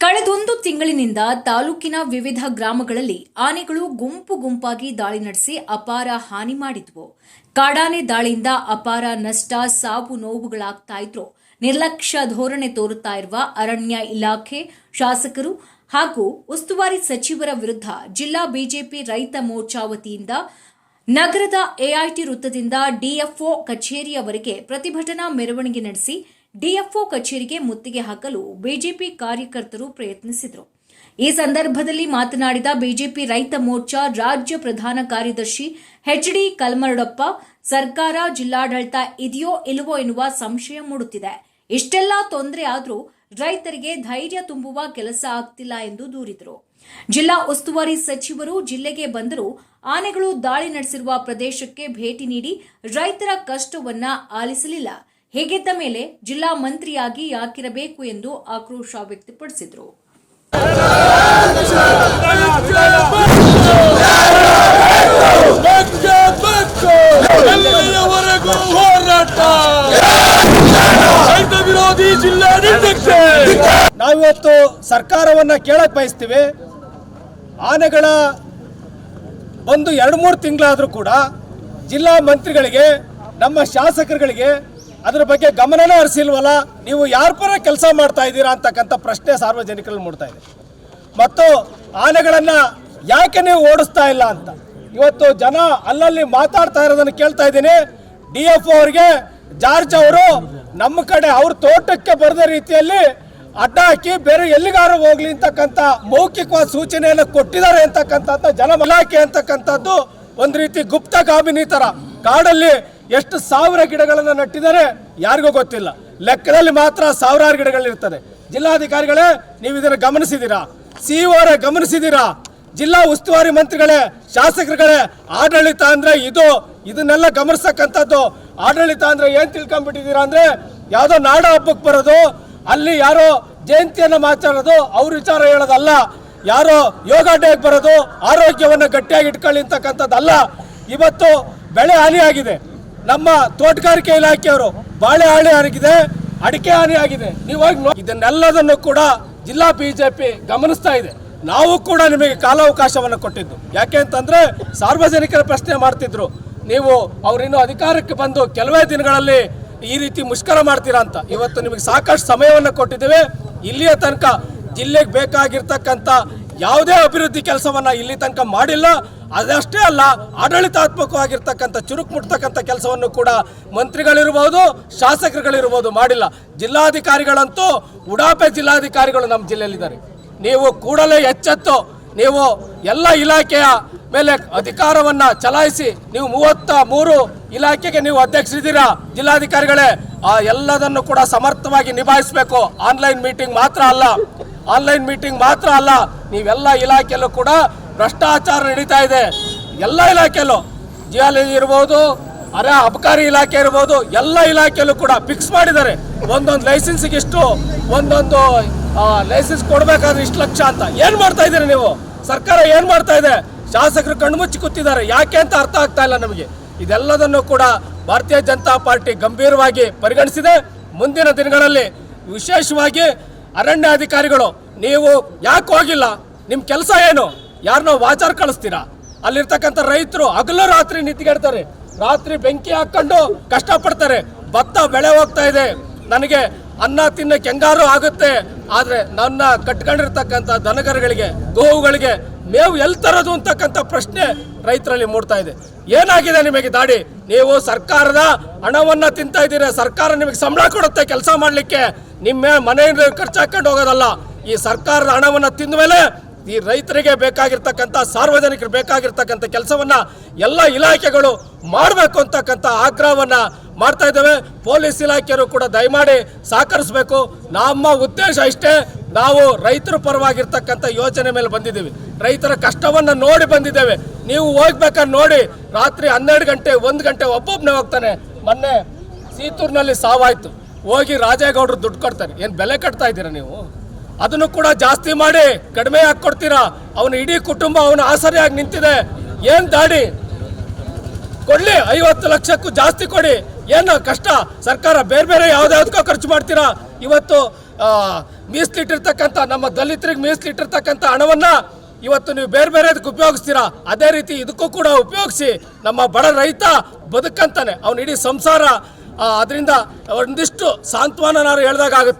ಕಳೆದೊಂದು ತಿಂಗಳಿನಿಂದ ತಾಲೂಕಿನ ವಿವಿಧ ಗ್ರಾಮಗಳಲ್ಲಿ ಆನೆಗಳು ಗುಂಪು ಗುಂಪಾಗಿ ದಾಳಿ ನಡೆಸಿ ಅಪಾರ ಹಾನಿ ಮಾಡಿದ್ವು. ಕಾಡಾನೆ ದಾಳಿಯಿಂದ ಅಪಾರ ನಷ್ಟ, ಸಾವು ನೋವುಗಳಾಗ್ತಾ ಇದ್ರು. ನಿರ್ಲಕ್ಷ್ಯ ಧೋರಣೆ ತೋರುತ್ತಾ ಇರುವ ಅರಣ್ಯ ಇಲಾಖೆ ಶಾಸಕರು ಹಾಗೂ ಉಸ್ತುವಾರಿ ಸಚಿವರ ವಿರುದ್ಧ ಜಿಲ್ಲಾ ಬಿಜೆಪಿ ರೈತ ಮೋರ್ಚಾ ವತಿಯಿಂದ ನಗರದ ಎಐಟಿ ವೃತ್ತದಿಂದ ಡಿಎಫ್ಒ ಕಚೇರಿಯವರೆಗೆ ಪ್ರತಿಭಟನಾ ಮೆರವಣಿಗೆ ನಡೆಸಿ ಡಿಎಫ್ಒ ಕಚೇರಿಗೆ ಮುತ್ತಿಗೆ ಹಾಕಲು ಬಿಜೆಪಿ ಕಾರ್ಯಕರ್ತರು ಪ್ರಯತ್ನಿಸಿದರು. ಈ ಸಂದರ್ಭದಲ್ಲಿ ಮಾತನಾಡಿದ ಬಿಜೆಪಿ ರೈತ ಮೋರ್ಚಾ ರಾಜ್ಯ ಪ್ರಧಾನ ಕಾರ್ಯದರ್ಶಿ ಎಚ್ಡಿ ಕಲ್ಮರಡಪ್ಪ, ಸರ್ಕಾರ ಜಿಲ್ಲಾಡಳಿತ ಇದೆಯೋ ಇಲ್ಲವೋ ಎನ್ನುವ ಸಂಶಯ ಮೂಡುತ್ತಿದೆ. ಇಷ್ಟೆಲ್ಲ ತೊಂದರೆ ಆದರೂ ರೈತರಿಗೆ ಧೈರ್ಯ ತುಂಬುವ ಕೆಲಸ ಆಗ್ತಿಲ್ಲ ಎಂದು ದೂರಿದರು. ಜಿಲ್ಲಾ ಉಸ್ತುವಾರಿ ಸಚಿವರು ಜಿಲ್ಲೆಗೆ ಬಂದರೂ ಆನೆಗಳು ದಾಳಿ ನಡೆಸಿರುವ ಪ್ರದೇಶಕ್ಕೆ ಭೇಟಿ ನೀಡಿ ರೈತರ ಕಷ್ಟವನ್ನ ಆಲಿಸಲಿಲ್ಲ. ಹೀಗಿದ್ದ ಮೇಲೆ ಜಿಲ್ಲಾ ಮಂತ್ರಿಯಾಗಿ ಯಾಕಿರಬೇಕು ಎಂದು ಆಕ್ರೋಶ ವ್ಯಕ್ತಪಡಿಸಿದರು. ನಾವಿವತ್ತು ಸರ್ಕಾರವನ್ನ ಕೇಳಕ್ ಬಯಸ್ತೀವಿ. ಆನೆಗಳ ಒಂದು ಎರಡು ಮೂರು ತಿಂಗಳಾದರೂ ಕೂಡ ಜಿಲ್ಲಾ ಮಂತ್ರಿಗಳಿಗೆ ನಮ್ಮ ಶಾಸಕರುಗಳಿಗೆ ಅದರ ಬಗ್ಗೆ ಗಮನನೇ ಹರಿಸಿಲ್ವಲ್ಲ? ನೀವು ಯಾರ ಪರ ಕೆಲಸ ಮಾಡ್ತಾ ಇದ್ದೀರಾ ಅಂತಕ್ಕಂಥ ಪ್ರಶ್ನೆ ಸಾರ್ವಜನಿಕರಲ್ಲಿ ಮೂಡ್ತಾ ಇದೆ. ಮತ್ತು ಆನೆಗಳನ್ನು ಯಾಕೆ ನೀವು ಓಡಿಸ್ತಾ ಇಲ್ಲ ಅಂತ? ಇವತ್ತು ಜನ ಅಲ್ಲಲ್ಲಿ ಮಾತಾಡ್ತಾ ಇರೋದನ್ನು ಕೇಳ್ತಾ ಇದ್ದೀನಿ. ಡಿ ಎಫ್ ಅವರಿಗೆ, ಜಾರ್ಜ್ ಅವರು ನಮ್ಮ ಕಡೆ ಅವ್ರ ತೋಟಕ್ಕೆ ಬರೆದ ರೀತಿಯಲ್ಲಿ ಅಡ್ಡ ಹಾಕಿ ಬೇರೆ ಎಲ್ಲಿಗಾರು ಹೋಗ್ಲಿ ಅಂತಕ್ಕಂಥ ಮೌಖಿಕವಾದ ಸೂಚನೆಯನ್ನು ಕೊಟ್ಟಿದ್ದಾರೆ ಅಂತಕ್ಕಂಥದ್ದು ಜನ ಇಲಾಖೆ ಅಂತಕ್ಕಂಥದ್ದು ಒಂದು ರೀತಿ ಗುಪ್ತಗಾಮಿನಿ ತರ ಕಾಡಲ್ಲಿ ಎಷ್ಟು ಸಾವಿರ ಗಿಡಗಳನ್ನು ನಟ್ಟಿದ್ದಾರೆ ಯಾರಿಗೂ ಗೊತ್ತಿಲ್ಲ. ಲೆಕ್ಕದಲ್ಲಿ ಮಾತ್ರ ಸಾವಿರಾರು ಗಿಡಗಳಿರ್ತದೆ ಜಿಲ್ಲಾಧಿಕಾರಿಗಳೇ, ನೀವು ಇದನ್ನು ಗಮನಿಸಿದ್ದೀರಾ? ಸಿ ಅವರೇ ಗಮನಿಸಿದ್ದೀರಾ? ಜಿಲ್ಲಾ ಉಸ್ತುವಾರಿ ಮಂತ್ರಿಗಳೇ, ಶಾಸಕರುಗಳೇ, ಆಡಳಿತ ಅಂದ್ರೆ ಇದು, ಇದನ್ನೆಲ್ಲ ಗಮನಿಸಕ್ಕಂಥದ್ದು. ಆಡಳಿತ ಅಂದ್ರೆ ಏನ್ ತಿಳ್ಕೊಂಡ್ಬಿಟ್ಟಿದ್ದೀರಾ ಅಂದ್ರೆ, ಯಾವುದೋ ನಾಡ ಹಬ್ಬಕ್ಕೆ ಬರೋದು, ಅಲ್ಲಿ ಯಾರೋ ಜಯಂತಿಯನ್ನ ಮಾತಾಡೋದು, ಅವ್ರ ವಿಚಾರ ಹೇಳೋದಲ್ಲ. ಯಾರೋ ಯೋಗ ಡೇಗೆ ಬರೋದು, ಆರೋಗ್ಯವನ್ನು ಗಟ್ಟಿಯಾಗಿ ಇಟ್ಕೊಳ್ಳಿ ಅಂತಕ್ಕಂಥದ್ದಲ್ಲ. ಇವತ್ತು ಬೆಳೆ ಹಾನಿಯಾಗಿದೆ. ನಮ್ಮ ತೋಟಗಾರಿಕೆ ಇಲಾಖೆಯವರು ಬಾಳೆ ಹಾನಿ ಆಗಿದೆ ಅಡಿಕೆ ಹಾನಿ ಆಗಿದೆ. ನೀವು ಇದನ್ನೆಲ್ಲದನ್ನು ಕೂಡ ಜಿಲ್ಲಾ ಬಿಜೆಪಿ ಗಮನಿಸ್ತಾ ಇದೆ. ನಾವು ಕೂಡ ನಿಮಗೆ ಕಾಲಾವಕಾಶವನ್ನು ಕೊಟ್ಟಿದ್ದು. ಯಾಕೆ ಅಂತಂದ್ರೆ ಸಾರ್ವಜನಿಕರ ಪ್ರಶ್ನೆ ಮಾಡ್ತಿದ್ರು. ನೀವು ಅವರಿನ್ನೂ ಅಧಿಕಾರಕ್ಕೆ ಬಂದು ಕೆಲವೇ ದಿನಗಳಲ್ಲಿ ಈ ರೀತಿ ಮುಷ್ಕರ ಮಾಡ್ತೀರಾ ಅಂತ. ಇವತ್ತು ನಿಮಗೆ ಸಾಕಷ್ಟು ಸಮಯವನ್ನು ಕೊಟ್ಟಿದ್ದೇವೆ. ಇಲ್ಲಿಯ ತನಕ ಜಿಲ್ಲೆಗೆ ಬೇಕಾಗಿರ್ತಕ್ಕಂಥ ಯಾವುದೇ ಅಭಿವೃದ್ಧಿ ಕೆಲಸವನ್ನ ಇಲ್ಲಿ ತನಕ ಮಾಡಿಲ್ಲ. ಅದಷ್ಟೇ ಅಲ್ಲ, ಆಡಳಿತಾತ್ಮಕವಾಗಿರ್ತಕ್ಕಂಥ ಚುರುಕು ಮುಟ್ತಕ್ಕಂಥ ಕೆಲಸವನ್ನು ಕೂಡ ಮಂತ್ರಿಗಳಿರ್ಬೋದು, ಶಾಸಕರುಗಳಿರ್ಬೋದು ಮಾಡಿಲ್ಲ. ಜಿಲ್ಲಾಧಿಕಾರಿಗಳಂತೂ ಉಡಾಪೆ ಜಿಲ್ಲಾಧಿಕಾರಿಗಳು ನಮ್ಮ ಜಿಲ್ಲೆಯಲ್ಲಿದ್ದಾರೆ. ನೀವು ಕೂಡಲೇ ಎಚ್ಚೆತ್ತು, ನೀವು ಎಲ್ಲ ಇಲಾಖೆಯ ಮೇಲೆ ಅಧಿಕಾರವನ್ನ ಚಲಾಯಿಸಿ, ನೀವು ಮೂವತ್ತ ಮೂರು ಇಲಾಖೆಗೆ ನೀವು ಅಧ್ಯಕ್ಷರಿದ್ದೀರಾ? ಜಿಲ್ಲಾಧಿಕಾರಿಗಳೇ, ಆ ಎಲ್ಲದನ್ನು ಕೂಡ ಸಮರ್ಥವಾಗಿ ನಿಭಾಯಿಸಬೇಕು. ಆನ್ಲೈನ್ ಮೀಟಿಂಗ್ ಮಾತ್ರ ಅಲ್ಲ. ಆನ್ಲೈನ್ ಮೀಟಿಂಗ್ ಮಾತ್ರ ಅಲ್ಲ, ನೀವೆಲ್ಲ ಇಲಾಖೆಯಲ್ಲೂ ಕೂಡ ಭ್ರಷ್ಟಾಚಾರ ನಡೀತಾ ಇದೆ. ಎಲ್ಲ ಇಲಾಖೆಯಲ್ಲೂ, ಜಿಯಾಲಜಿ ಇರ್ಬೋದು, ಅರೆ ಅಬಕಾರಿ ಇಲಾಖೆ ಇರ್ಬೋದು, ಎಲ್ಲ ಇಲಾಖೆಯಲ್ಲೂ ಕೂಡ ಫಿಕ್ಸ್ ಮಾಡಿದ್ದಾರೆ. ಒಂದೊಂದು ಲೈಸೆನ್ಸ್ಗೆ ಇಷ್ಟು, ಒಂದೊಂದು ಲೈಸೆನ್ಸ್ ಕೊಡ್ಬೇಕಾದ್ರೆ ಇಷ್ಟು ಲಕ್ಷ ಅಂತ. ಏನ್ ಮಾಡ್ತಾ ಇದ್ದೀರಿ ನೀವು? ಸರ್ಕಾರ ಏನ್ ಮಾಡ್ತಾ ಇದೆ? ಶಾಸಕರು ಕಣ್ಮುಚ್ಚಿ ಕೂತಿದ್ದಾರೆ. ಯಾಕೆ ಅಂತ ಅರ್ಥ ಆಗ್ತಾ ಇಲ್ಲ ನಮಗೆ. ಇದೆಲ್ಲದನ್ನು ಕೂಡ ಭಾರತೀಯ ಜನತಾ ಪಾರ್ಟಿ ಗಂಭೀರವಾಗಿ ಪರಿಗಣಿಸಿದೆ. ಮುಂದಿನ ದಿನಗಳಲ್ಲಿ ವಿಶೇಷವಾಗಿ ಅರಣ್ಯ ಅಧಿಕಾರಿಗಳು ನೀವು ಯಾಕೆ ಹೋಗಿಲ್ಲ? ನಿಮ್ಮ ಕೆಲಸ ಏನು? ಯಾರನ್ನೋ ವಾಚರ್ ಕಳಿಸ್ತೀರಾ? ಅಲ್ಲಿರ್ತಕ್ಕಂಥ ರೈತರು ಹಗಲು ರಾತ್ರಿ ನಿಂತ್ಕೊಳ್ತಾರೆ ರಾತ್ರಿ ಬೆಂಕಿ ಹಾಕ್ಕೊಂಡು ಕಷ್ಟಪಡ್ತಾರೆ. ಭತ್ತ ಬೆಳೆ ಹೋಗ್ತಾ ಇದೆ. ನನಗೆ ಅನ್ನ ತಿನ್ನ ಹೆಂಗಾರು ಆಗುತ್ತೆ. ಆದರೆ ನನ್ನ ಕಟ್ಕೊಂಡಿರ್ತಕ್ಕಂಥ ದನಕರುಗಳಿಗೆ ಗೋವುಗಳಿಗೆ ಮೇವು ಎಲ್ಲಿ ತರೋದು ಅಂತಕ್ಕಂಥ ಪ್ರಶ್ನೆ ರೈತರಲ್ಲಿ ಮೂಡ್ತಾ ಇದೆ. ಏನಾಗಿದೆ ನಿಮಗೆ ದಾಡಿ? ನೀವು ಸರ್ಕಾರದ ಹಣವನ್ನ ತಿಂತಾ ಇದ್ದೀರಾ? ಸರ್ಕಾರ ನಿಮಗೆ ಸಂಬಳ ಕೊಡುತ್ತೆ ಕೆಲಸ ಮಾಡಲಿಕ್ಕೆ. ನಿಮ್ಮ ಮನೆಯಿಂದ ಖರ್ಚು ಹಾಕೊಂಡು ಹೋಗೋದಲ್ಲ. ಈ ಸರ್ಕಾರದ ಹಣವನ್ನ ತಿಂದ ಮೇಲೆ ಈ ರೈತರಿಗೆ ಬೇಕಾಗಿರ್ತಕ್ಕಂಥ ಸಾರ್ವಜನಿಕರು ಬೇಕಾಗಿರ್ತಕ್ಕಂಥ ಕೆಲಸವನ್ನ ಎಲ್ಲ ಇಲಾಖೆಗಳು ಮಾಡಬೇಕು ಅಂತಕ್ಕಂಥ ಆಗ್ರಹವನ್ನ ಮಾಡ್ತಾ ಇದ್ದೇವೆ. ಪೊಲೀಸ್ ಇಲಾಖೆಯರು ಕೂಡ ದಯಮಾಡಿ ಸಹಕರಿಸಬೇಕು. ನಮ್ಮ ಉದ್ದೇಶ ಇಷ್ಟೇ. ನಾವು ರೈತರ ಪರವಾಗಿರ್ತಕ್ಕಂಥ ಯೋಚನೆ ಮೇಲೆ ಬಂದಿದ್ದೀವಿ. ರೈತರ ಕಷ್ಟವನ್ನು ನೋಡಿ ಬಂದಿದ್ದೇವೆ. ನೀವು ಹೋಗ್ಬೇಕಾದ್ರೆ ನೋಡಿ, ರಾತ್ರಿ ಹನ್ನೆರಡು ಗಂಟೆ, ಒಂದು ಗಂಟೆ ಒಬ್ಬೊಬ್ಬನೇ ಹೋಗ್ತಾನೆ. ಮೊನ್ನೆ ಸೀತೂರಿನಲ್ಲಿ ಸಾವಾಯ್ತು. ಹೋಗಿ ರಾಜೇಗೌಡರು ದುಡ್ಡು ಕೊಡ್ತಾರೆ. ಏನು ಬೆಲೆ ಕಟ್ತಾ ಇದ್ದೀರಾ ನೀವು? ಅದನ್ನು ಕೂಡ ಜಾಸ್ತಿ ಮಾಡಿ ಕಡಿಮೆ ಹಾಕಿ ಕೊಡ್ತೀರಾ ಅವನ ಇಡೀ ಕುಟುಂಬ ಅವನ ಆಸರೆಯಾಗಿ ನಿಂತಿದೆ. ಏನು ದಾಡಿ? ಕೊಡಲಿ, ಐವತ್ತು ಲಕ್ಷಕ್ಕೂ ಜಾಸ್ತಿ ಕೊಡಿ. ಏನು ಕಷ್ಟ? ಸರ್ಕಾರ ಬೇರೆ ಬೇರೆ ಯಾವ್ದಾವ್ದಕ್ಕೂ ಖರ್ಚು ಮಾಡ್ತೀರಾ? ಇವತ್ತು ಮೀಸಲಿಟ್ಟಿರ್ತಕ್ಕಂಥ ನಮ್ಮ ದಲಿತರಿಗೆ ಮೀಸಲಿಟ್ಟಿರ್ತಕ್ಕಂಥ ಹಣವನ್ನ ಇವತ್ತು ನೀವು ಬೇರೆ ಬೇರೆದಕ್ಕೆ ಉಪಯೋಗಿಸ್ತೀರಾ? ಅದೇ ರೀತಿ ಇದಕ್ಕೂ ಕೂಡ ಉಪಯೋಗಿಸಿ ನಮ್ಮ ಬಡ ರೈತ ಬದುಕಂತಾನೆ. ಅವನ ಇಡೀ ಸಂಸಾರ ಅದರಿಂದ ಒಂದಿಷ್ಟು ಸಾಂತ್ವನ ನಾನು ಹೇಳ್ದಾಗುತ್ತೆ